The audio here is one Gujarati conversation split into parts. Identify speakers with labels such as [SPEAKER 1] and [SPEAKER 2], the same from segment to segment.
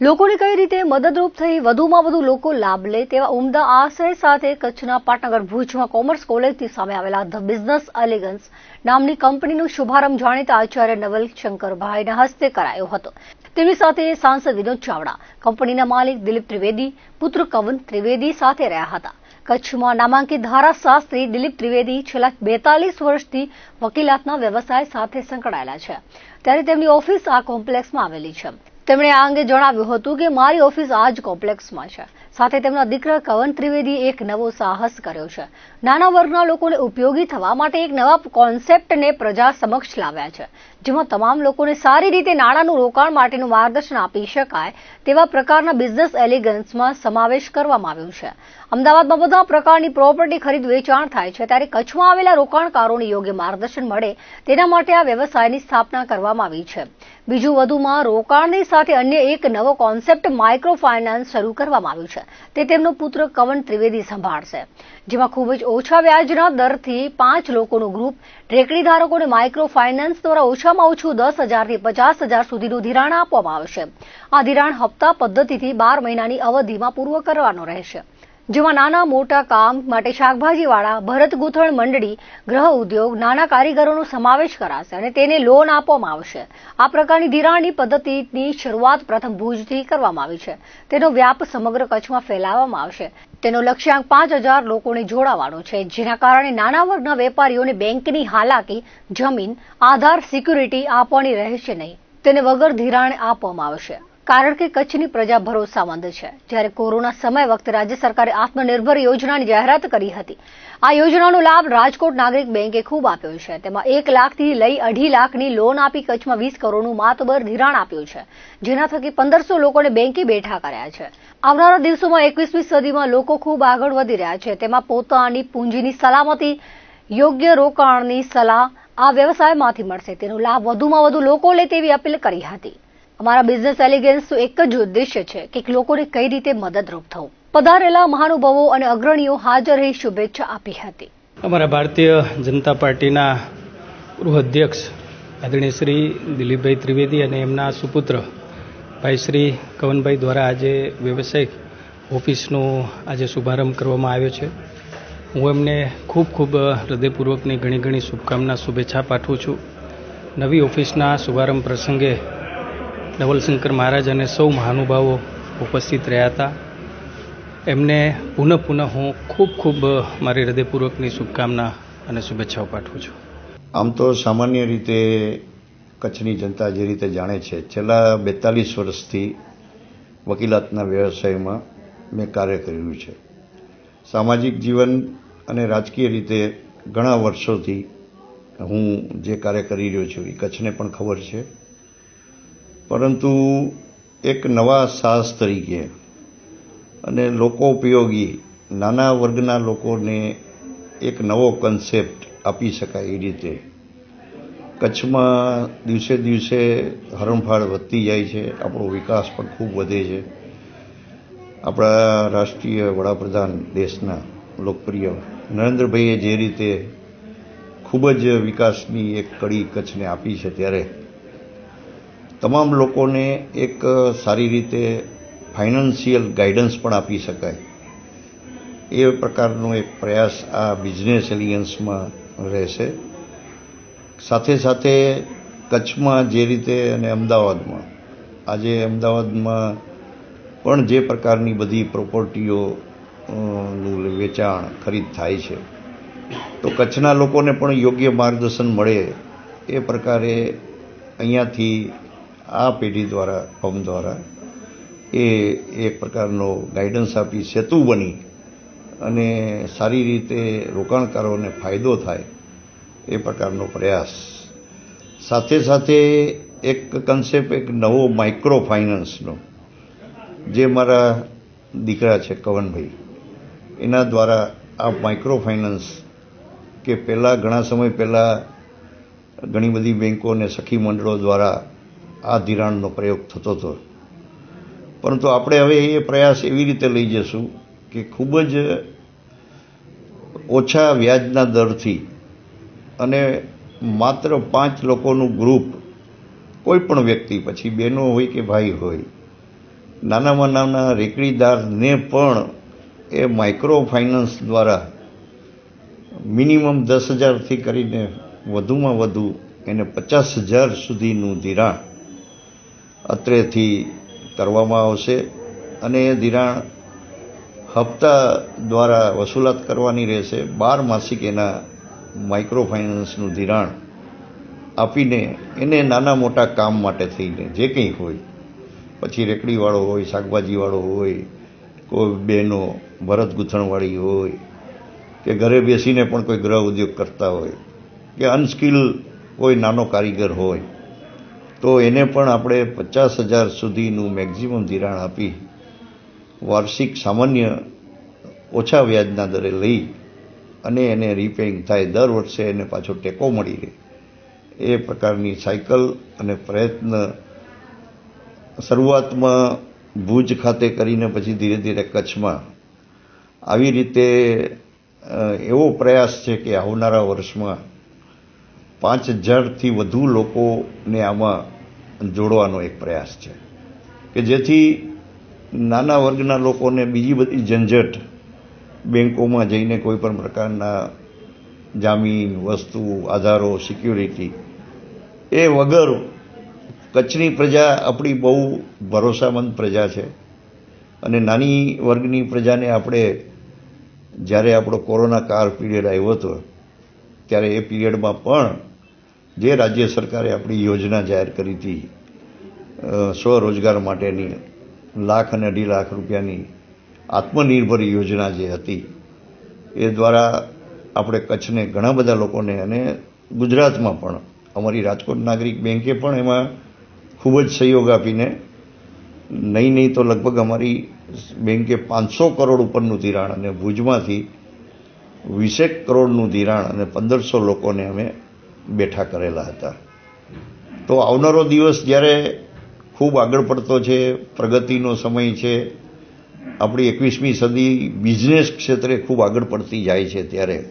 [SPEAKER 1] લોકોને કઈ રીતે મદદરૂપ થઈ વધુમાં વધુ લોકો લાભ લે તેવા ઉમદા આશય સાથે કચ્છના પાટનગર ભુજમાં કોમર્સ કોલેજથી સામે આવેલા ધ બિઝનેસ એલિગન્સ નામની કંપનીનો શુભારંભ જાણીતા આચાર્ય નવલ શંકરભાઈના હસ્તે કરાયો હતો. તેમની સાથે સાંસદ વિનોદ ચાવડા, કંપનીના માલિક દિલીપ ત્રિવેદી, પુત્ર કવન ત્રિવેદી સાથે રહ્યા હતા. કચ્છમાં નામાંકિત ધારાશાસ્ત્રી દિલીપ ત્રિવેદી છેલ્લા બેતાલીસ વર્ષથી વકીલાતના વ્યવસાય સાથે સંકળાયેલા છે. ત્યારે તેમની ઓફિસ આ કોમ્પ્લેક્સમાં આવેલી છે. તેમણે આ અંગે જણાવ્યું હતું કે મારી ઓફિસ આ જ કોમ્પ્લેક્સમાં છે. સાથે તેમના દીકરા કવન ત્રિવેદીએ એક નવો સાહસ કર્યો છે. નાના વર્ગના લોકોને ઉપયોગી થવા માટે એક નવા કોન્સેપ્ટને પ્રજા સમક્ષ લાવ્યા છે. જેમાં તમામ લોકોને સારી રીતે નાણાંનું રોકાણ માટેનું માર્ગદર્શન આપી શકાય તેવા પ્રકારના બિઝનેસ એલિગન્સમાં સમાવેશ કરવામાં આવ્યો છે. અમદાવાદમાં બધા પ્રકારની પ્રોપર્ટી ખરીદ વેચાણ થાય છે. ત્યારે કચ્છમાં આવેલા રોકાણકારોને યોગ્ય માર્ગદર્શન મળે તેના માટે આ વ્યવસાયની સ્થાપના કરવામાં આવી છે. બીજું વધુમાં રોકાણની સાથે અન્ય એક નવો કોન્સેપ્ટ માઇક્રો ફાઇનાન્સ શરૂ કરવામાં આવ્યું છે. તે તેમનો પુત્ર કવન ત્રિવેદી સંભાળશે, જેમાં ખૂબ જ ઓછા વ્યાજના દરથી પાંચ લોકોનું ગ્રુપ રેકડી ધારકોને માઇક્રો ફાઇનાન્સ દ્વારા ઓછામાં ઓછું દસ હજારથી પચાસ હજાર સુધીનું ધિરાણ આપવામાં આવશે. આ ધિરાણ હપ્તા પદ્ધતિથી બાર મહિનાની અવધિમાં પૂર્વ કરવાનો રહેશે. જેમાં નાના મોટા કામ માટે શાકભાજીવાળા, ભરત ગૂંથણ મંડળી, ગ્રહ ઉદ્યોગ, નાના કારીગરોનો સમાવેશ કરાશે અને તેને લોન આપવામાં આવશે. આ પ્રકારની ધિરાણની પદ્ધતિની શરૂઆત પ્રથમ ભુજથી કરવામાં આવી છે. તેનો વ્યાપ સમગ્ર કચ્છમાં ફેલાવવામાં આવશે. તેનો લક્ષ્યાંક પાંચ હજાર લોકોને જોડાવાનો છે, જેના કારણે નાના વર્ગના વેપારીઓને બેંકની હાલાકી, જમીન, આધાર, સિક્યુરિટી આપવાની રહેશે નહીં. તેને વગર ધિરાણ આપવામાં આવશે. કારણ કે કચ્છની પ્રજા ભરોસામંદ છે. જ્યારે કોરોના સમય વખતે રાજ્ય સરકારે આત્મનિર્ભર યોજનાની જાહેરાત કરી હતી. આ યોજનાનો લાભ રાજકોટ નાગરિક બેંકે ખૂબ આપ્યો છે. તેમાં એક લાખથી લઈ અઢી લાખની લોન આપી કચ્છમાં વીસ કરોડનું માતબર ધિરાણ આપ્યું છે. જેના થકી પંદરસો લોકોને બેંકે બેઠા કર્યા છે. આવનારા દિવસોમાં એકવીસમી સદીમાં લોકો ખૂબ આગળ વધી રહ્યા છે. તેમાં પોતાની પૂંજીની સલામતી, યોગ્ય રોકાણની સલાહ આ વ્યવસાયમાંથી મળશે. તેનો લાભ વધુમાં વધુ લોકો લે તેવી અપીલ કરી હતી. અમારા બિઝનેસ એલિગન્સનું એક જ ઉદ્દેશ્ય છે કે લોકોને કઈ રીતે મદદરૂપ થવું. પધારેલા મહાનુભાવો અને અગ્રણીઓ હાજર રહી શુભેચ્છા આપી હતી.
[SPEAKER 2] અમારા ભારતીય જનતા પાર્ટીના ગૃહ અધ્યક્ષ આદરણીય શ્રી દિલીપભાઈ ત્રિવેદી અને એમના સુપુત્ર ભાઈ શ્રી કવનભાઈ દ્વારા આજે વ્યવસાયિક ઓફિસનો આજે શુભારંભ કરવામાં આવ્યો છે. હું એમને ખૂબ ખૂબ હૃદયપૂર્વકની ઘણી ઘણી શુભકામના, શુભેચ્છા પાઠવું છું. નવી ઓફિસના શુભારંભ પ્રસંગે નવલશંકર મહારાજ અને સૌ મહાનુભાવો ઉપસ્થિત રહ્યા હતા. એમને પુનઃ પુનઃ હું ખૂબ ખૂબ મારી હૃદયપૂર્વકની શુભકામના અને શુભેચ્છાઓ પાઠવું છું.
[SPEAKER 3] આમ તો સામાન્ય રીતે કચ્છની જનતા જે રીતે જાણે છે, છેલ્લા બેતાલીસ વર્ષથી વકીલાતના વ્યવસાયમાં મેં કાર્ય કર્યું છે. સામાજિક જીવન અને રાજકીય રીતે ઘણા વર્ષોથી હું જે કાર્ય કરી રહ્યો છું એ કચ્છને પણ ખબર છે. પરંતુ એક નવા સાહસ તરીકે અને લોકો ઉપયોગી નાના વર્ગના લોકોને એક નવો કન્સેપ્ટ આપી શકાય એ રીતે. કચ્છમાં દિવસે દિવસે હરણફાળ વધતી જાય છે, આપણો વિકાસ પણ ખૂબ વધે છે. આપણા રાષ્ટ્રીય વડાપ્રધાન દેશના લોકપ્રિય નરેન્દ્રભાઈએ જે રીતે ખૂબ જ વિકાસની એક કડી કચ્છને આપી છે ત્યારે તમામ લોકોને એક સારી રીતે ફાઇનાન્સિયલ ગાઈડન્સ પણ આપી શકાય. એ પ્રકારનો એક પ્રયાસ આ બિઝનેસ એલિયન્સમાં રહેશે. સાથે સાથે કચ્છમાં જે રીતે અને અમદાવાદમાં, આજે અમદાવાદમાં પણ જે પ્રકારની બધી પ્રોપર્ટીઓ નું વેચાણ ખરીદ થાય છે, તો કચ્છના લોકોને પણ યોગ્ય માર્ગદર્શન મળે એ પ્રકારે અહીંયાથી આ પેઢી દ્વારા ફોર્મ દ્વારા એ એક પ્રકારનો ગાઈડન્સ આપી સેતુ બની અને સારી રીતે રોકાણકારોને ફાયદો થાય એ પ્રકારનો પ્રયાસ. સાથે સાથે એક કન્સેપ્ટ એક નવો માઇક્રો ફાઇનાન્સનો જે મારા દીકરા છે કવનભાઈ, એના દ્વારા આ માઇક્રો ફાઇનાન્સ કે પહેલાં ઘણા સમય પહેલાં ઘણી બધી બેન્કો અને સખી મંડળો દ્વારા આ ધિરાણનો પ્રયોગ થતો હતો પરંતુ આપણે હવે એ પ્રયાસ એવી રીતે લઈ જશું કે ખૂબ જ ઓછા વ્યાજના દરથી અને માત્ર પાંચ લોકોનું ગ્રુપ કોઈ પણ વ્યક્તિ, પછી બહેનો હોય કે ભાઈ હોય, નાનામાં નાના રેકડીદારને પણ એ માઇક્રો ફાઇનાન્સ દ્વારા મિનિમમ દસ હજારથી કરીને વધુમાં વધુ એને પચાસ હજાર સુધીનું ધિરાણ અત્રેથી કરવામાં આવશે અને એ ધિરાણ હપ્તા દ્વારા વસૂલાત કરવાની રહેશે. બાર માસિક એના માઇક્રો ફાઇનાન્સનું ધિરાણ આપીને એને નાના મોટા કામ માટે થઈને, જે કંઈ હોય, પછી રેકડીવાળો હોય, શાકભાજીવાળો હોય, કોઈ બહેનો, ભરત ગૂંથણવાળી હોય, કે ઘરે બેસીને પણ કોઈ ગ્રહ ઉદ્યોગ કરતા હોય, કે અનસ્કિલ કોઈ નાનો કારીગર હોય તો એને પણ આપણે પચાસ હજાર સુધીનું મેક્ઝિમમ ધિરાણ આપી વાર્ષિક સામાન્ય ઓછા વ્યાજના દરે લઈ અને એને રિપેરિંગ થાય. દર વર્ષે એને પાછો ટેકો મળી રહે. એ પ્રકારની સાયકલ અને પ્રયત્ન શરૂઆતમાં ભુજ ખાતે કરીને પછી ધીરે ધીરે કચ્છમાં. આવી રીતે એવો પ્રયાસ છે કે આવનારા વર્ષમાં પાંચ હજારથી વધુ લોકોને આમાં જોડવાનો એક પ્રયાસ છે. કે જેથી નાના વર્ગના લોકોને બીજી બધી ઝંઝટ બેંકોમાં જઈને કોઈ પણ પ્રકારના જામીન, વસ્તુ, આધારો, સિક્યુરિટી, એ વગર કચ્છની પ્રજા આપણી બહુ ભરોસામંદ પ્રજા છે. અને નાની વર્ગની પ્રજાને આપણે જ્યારે આપણો કોરોના કાળ પીરિયડ આવ્યો હતો ત્યારે એ પીરિયડમાં પણ જે રાજ્ય સરકારે આપણી યોજના જાહેર કરી હતી સ્વરોજગાર માટેની લાખ અને અઢી લાખ રૂપિયાની આત્મનિર્ભર યોજના જે હતી, એ દ્વારા આપણે કચ્છને ઘણા બધા લોકોને અને ગુજરાતમાં પણ અમારી રાજકોટ નાગરિક બેન્કે પણ એમાં ખૂબ જ સહયોગ આપીને નહીં નહીં તો લગભગ અમારી બેન્કે પાંચસો કરોડ ઉપરનું ધિરાણ અને ભુજમાંથી વીસેક કરોડનું ધિરાણ અને પંદરસો લોકોને અમે બેઠા કરેલા હતા. તો આવનારો દિવસ જ્યારે ખૂબ આગળ પડતો છે, પ્રગતિનો સમય છે, આપણી એકવીસમી સદી બિઝનેસ ક્ષેત્રે ખૂબ આગળ પડતી જાય છે ત્યારે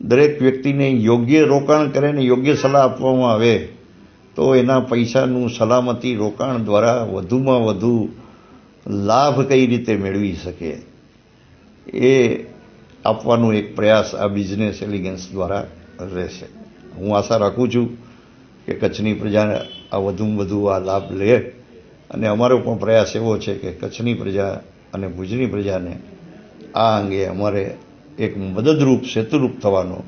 [SPEAKER 3] દરેક વ્યક્તિને યોગ્ય રોકાણ કરે ને યોગ્ય સલાહ આપવામાં આવે, તો એના પૈસાનું સલામતી રોકાણ દ્વારા વધુમાં વધુ લાભ કઈ રીતે મેળવી શકે? એ આપવાનો એક પ્રયાસ આ બિઝનેસ એલિગન્સ દ્વારા રહેશે. હું આશા રાખું છું કે કચ્છની પ્રજા આ વધુમાં વધુ આ લાભ લે અને અમારો પણ પ્રયાસ એવો છે કે કચ્છની પ્રજા અને ભુજની પ્રજાને આ અંગે અમારે એક મદદરૂપ સેતુરૂપ થવાનો